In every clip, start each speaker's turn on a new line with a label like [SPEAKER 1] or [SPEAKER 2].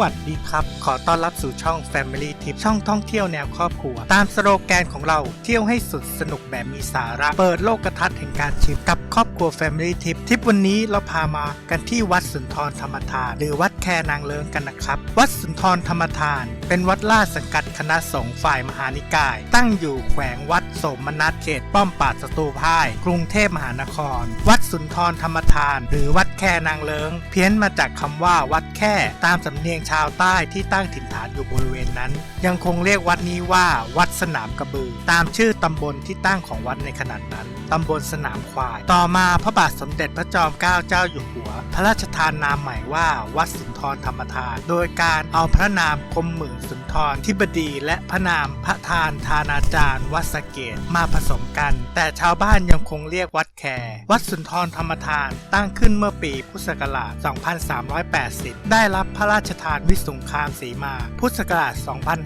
[SPEAKER 1] วัสดีครับ ขอต้อนรับสู่ช่อง Family Tip ช่องท่องเที่ยวแนวครอบครัว ตามสโลแกนของเราเที่ยวให้สุดสนุกแบบมีสาระ เปิดโลกทัศน์แห่งการชิมกับครอบครัว Family Tip ทริปวันนี้เราพามากันที่วัดสุนทรธรรมทานหรือวัดแคนางเลิงกันนะครับ วัดสุนทรธรรมทาน เป็นวัดล่าชสังกัดคณะสงฆ์ฝ่ายมหานิกาย ตั้งอยู่แขวงวัดโสมนัสเขตป้อมปราดสตูพ่าย กรุงเทพมหานคร วัดสุนทรธรรมทาน หรือวัด แคนางเลิง เพี้ยนมาจากคำว่าวัดแค่ตามสำเนียงชาวใต้ที่ตั้งถิ่นฐานอยู่บริเวณนั้น ยังคงเรียกวัดนี้ว่า วัดสนามกระบือ ตามชื่อตำบลที่ตั้งของวัดในขณะนั้นตำบลสนามควาย ต่อมาพระบาทสมเด็จพระจอมเกล้าเจ้าอยู่หัว พระราชทานนามใหม่ว่าวัดสุ ทรธรรมทาน โดยการเอาพระนามคมหมื่นสุนทรทิบดีและพระนามพระทานทานาจารย์วัดสเกตมาผสมกัน แต่ชาวบ้านยังคงเรียกวัดแครวัดสุนทรธรรมทานตั้งขึ้นเมื่อปีพุทธศักราช 2380 ได้รับพระราชทานวิสุงคามสีมา พุทธศักราช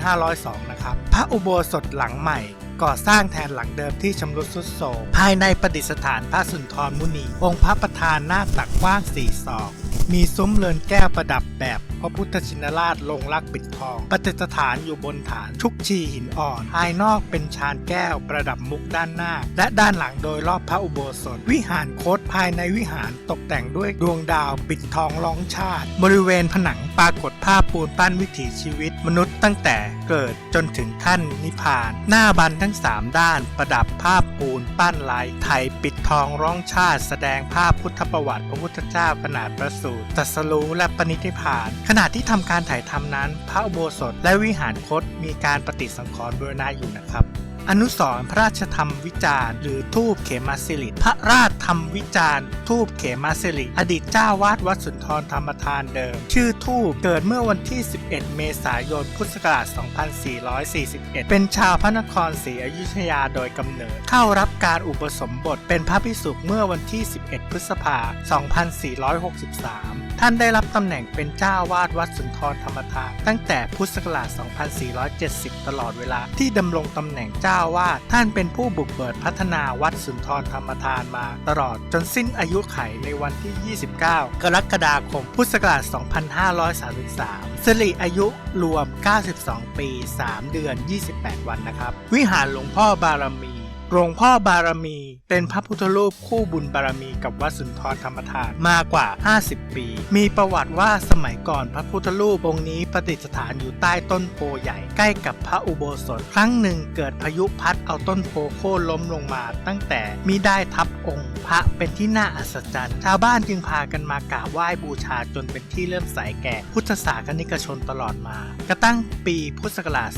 [SPEAKER 1] 2502 นะครับ พระอุโบสถหลังใหม่ก่อสร้างแทนหลังเดิมที่ชำรุดทรุดโทรมภายในประดิษฐานพระสุนทรมุนี องค์พระประธานหน้าตักกว้างสี่ศอก มีซุ้มเรือนแก้วประดับแบบพระพุทธชินราชลงรักปิดทอง ประดิษฐานอยู่บนฐานชุกชีหินอ่อน ภายนอกเป็นชานแก้วประดับมุกด้านหน้า และด้านหลังโดยรอบพระอุโบสถ วิหารโคตภายในวิหารตกแต่งด้วยดวงดาวปิดทองร้องชาติ บริเวณผนังปรากฏภาพปูนปั้นวิถีชีวิต มนุษย์ตั้งแต่เกิดจนถึงขั้นนิพพาน หน้าบันทั้งสามด้านประดับภาพปูนปั้นลายไทยปิดทองร้องชาติ แสดงภาพพุทธประวัติพระพุทธเจ้าขนาดประสูตัสรู้และปณิธิพาน ขณะที่ทำการถ่ายทำนั้น พระอุโบสถและวิหารคตมีการปฏิสังขรณ์บูรณะอยู่นะครับ อนุสรณ์พระราชธรรมวิจารณ์หรือทูบเขมาสิริพระราชธรรมวิจารณ์ทูบเขมาสิริอดีตเจ้าวาดวัดสุนทรธรรมทานเดิม ชื่อทูบเกิดเมื่อวันที่ 11 เมษายนพุทธศักราช 2441 เป็นชาวพระนครศรีอยุธยาโดยกำเนิด เข้ารับการอุปสมบทเป็นพระภิกษุเมื่อวันที่ 11 พฤษภาคม2463 ท่านได้รับตำแหน่งเป็นเจ้าวาดวัดสุนทรธรรมทานตั้งแต่พุทธศักราช 2470 ตลอดเวลาที่ดำรงตำแหน่งเจ้าวาดท่านเป็นผู้บุกเบิกพัฒนาวัดสุนทรธรรมทานมาตลอดจนสิ้นอายุไขในวันที่ 29 กรกฎาคม พุทธศักราช 2533 สิริอายุรวม 92 ปี 3 เดือน 28 วันนะครับ วิหารหลวงพ่อบารมี หลวงพ่อบารมี เป็นพระพุทธรูปคู่บุญบารมีกับวัดสุนทรธรรมทานมากว่า 50 ปี มีประวัติว่าสมัยก่อนพระพุทธรูปองค์นี้ประดิษฐานอยู่ใต้ต้นโพใหญ่ใกล้กับพระอุโบสถ ครั้งหนึ่งเกิดพายุพัดเอาต้นโพโค่นล้มลงมา ตั้งแต่มิได้ทับองค์พระเป็นที่น่าอัศจรรย์ ชาวบ้านจึงพากันมากราบไหว้บูชาจนเป็นที่เลื่อมใสแก่พุทธศาสนิกชนตลอดมากระทั่งปีพุทธศักราช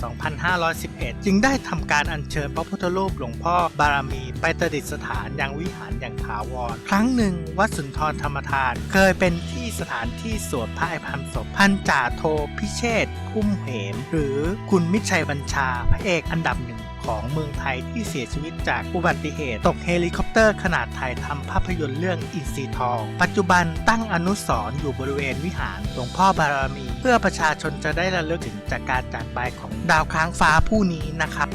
[SPEAKER 1] 2511 จึงได้ทำการอัญเชิญพระพุทธรูปหลวงพ่อบารมีไปประดิษฐานยังวิหารอย่างถาวร ครั้งหนึ่ง วัดสุนทรธรรมทาน เคยเป็นที่สถานที่สวดพระอภิธรรมศพพันจ่าโทพิเชษฐ์พุ่มเหม หรือคุณมิชัยบัญชาพระเอกอันดับหนึ่งของเมืองไทยที่เสียชีวิตจากอุบัติเหตุ ตกเฮลิคอปเตอร์ขนาดถ่ายทำภาพยนตร์เรื่องอินซีทอง ปัจจุบันตั้งอนุสรณ์อยู่บริเวณวิหารหลวงพ่อบารมี เพื่อประชาชนจะได้ระลึกถึงจากการจากไปของดาวค้างฟ้าผู้นี้นะครับ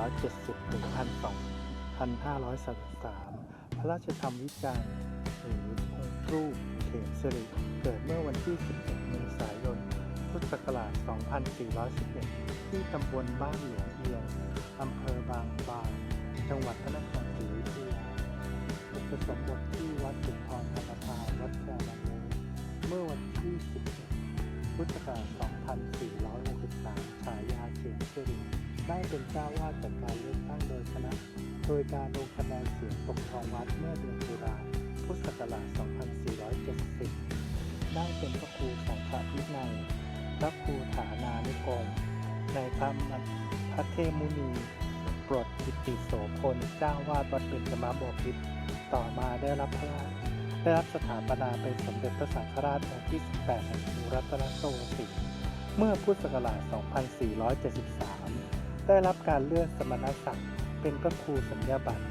[SPEAKER 1] 2470ถึง2533 พระราชธรรมวิจารณ์หรือองค์รูปเขมสิริเกิดเมื่อวันที่ 11 เมษายน พุทธศักราช 2411 ที่ตำบลบ้านหลวงเอียงอำเภอบางบานจังหวัดพระนครศรีอยุธยาอุปสมบทที่วัดสุนทรธรรมทานวัดแกลังเลเมื่อวันที่ 11 พุทธศักราช 2463 ฉายาเขียนสิริ ได้เป็นเจ้าวาดจากการเลือกตั้งโดยคณะ โดยการลงคะแนนเสียงปกครองวัดเมื่อเดือนตุลาพุทธศักราช 2470 ได้เป็นพระครูสังฆวินัยพระครูฐานานุกรมในพระมพระเทมุนีปรดกิติโสพลเจ้าวาดวัดเบญจมาบพิตรต่อมาได้รับพระราชได้รับสถาปนาเป็นสมเด็จพระสังฆราชองค์ที่ 18แห่งกรุงรัตนโกสินทร์เมื่อพุทธศักราช 2473 ได้รับการเลื่อนสมณศักดิ์เป็นพระครูสัญญาบัตร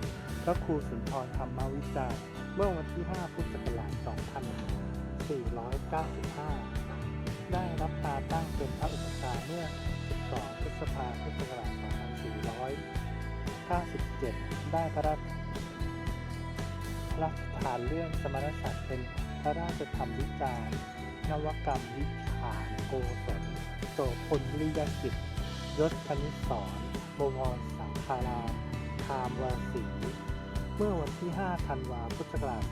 [SPEAKER 1] พระครูสุนทรธรรมวิจารเมื่อวันที่ 5 พุทธศักราช 2495 ได้รับการตั้งเป็นพระอุปชฌาย์เมื่อ 12 พฤษภาคม พุทธศักราช 2497 ได้พระราชพระราชทานเรื่องสมณศักดิ์เป็นพระราชธรรมวิจารณ์นวกรรมวิชาโกศลโสพลวิริยกิจ ยศคณิสรบวรสังคารามคามวาสีเมื่อวันที่ 5 ธันวาคม พุทธศักราช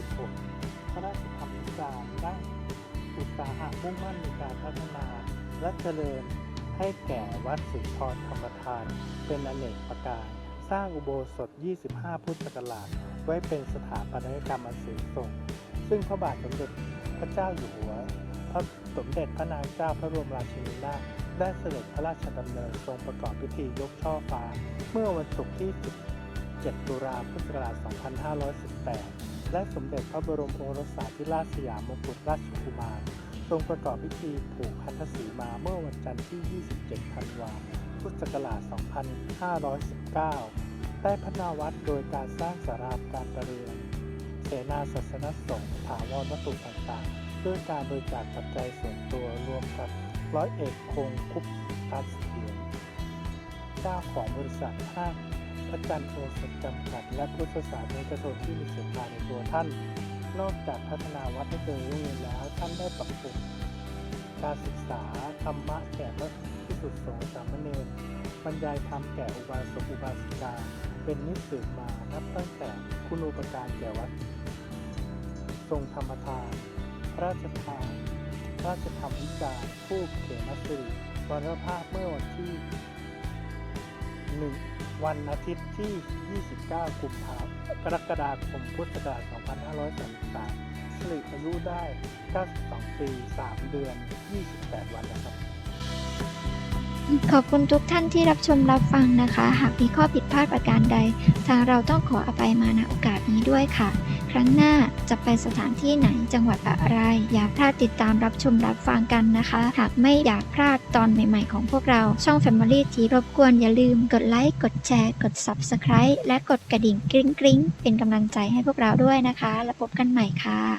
[SPEAKER 1] 2516 พระราชธรรมวิจารได้อุตสาหะมุ่งมั่นในการพัฒนาและเจริญให้แก่วัดสุนทรธรรมทาน เป็นอเนกประการ สร้างอุโบสถ 25 พุทธศักราช ไว้เป็นสถาปัตยกรรมอันสูงส่ง ซึ่งพระบาทสมเด็จพระเจ้าอยู่หัว พระสมเด็จพระนางเจ้าพระบรมราชินีนาถ ได้เสด็จพระราชดำเนินทรงประกอบพิธียกช่อฟ้า เมื่อวันศุกร์ที่ 17 ตุลาพุทธศักราช 2518 และสมเด็จพระบรมโอรสาธิราชสยามมงกุฎราชกุมารทรงประกอบพิธีผูกพันธสีมาเมื่อวันจันทร์ที่ 27 ธันวาคม พุทธศักราช 2519 ได้พัฒนาวัดโดยการสร้างสาราการประเรียนเสนาศาสนสงฆ์ถาวรวัตถุต่างๆ ด้วยการบริจาคปัจจัยส่วนตัวรวมกับ ร้อยเอกคงคุปตัสเทียนเจ้าของบริษัทห้างพระจันทร์โอสถจำกัด และพุทธศาสนิกชนที่มีศรัทธาในตัวท่าน นอกจากพัฒนาวัดให้เจริญรุ่งเรืองแล้ว ท่านได้ปรับปรุงการศึกษาธรรมะแก่พระพิสุทธิสงฆ์สามเณรบรรยายธรรมแก่อุบาสกอุบาสิกา เป็นนิสืบมานับตั้งแต่คุณูปการแก่วัด ทรงธรรมทานพระราชทาน พระราชธรรมวิจารณ์ผู้เขมสิริวรภาพเมื่อวันที่หนึ่งวันอาทิตย์ที่ 29 กุมภาพันธ์กรกฎาคมพุทธศักราช 2533สิริอายุได้ 92 ปี 3 เดือน 28 วันนะครับ
[SPEAKER 2] ขอบคุณทุกท่านที่รับชมรับฟังนะคะ หากมีข้อผิดพลาดประการใด ทางเราต้องขออภัยมาณโอกาสนี้ด้วยค่ะ ครั้งหน้าจะไปสถานที่ไหนจังหวัดอะไร อย่าพลาดติดตามรับชมรับฟังกันนะคะ หากไม่อยากพลาดตอนใหม่ๆของพวกเราช่อง Family ทีรบกวนอย่าลืมกดไลค์กดแชร์ กด Subscribe และกดกระดิ่งกริ๊งกริ๊งๆเป็นกำลังใจให้พวกเราด้วยนะคะ แล้วพบกันใหม่ค่ะ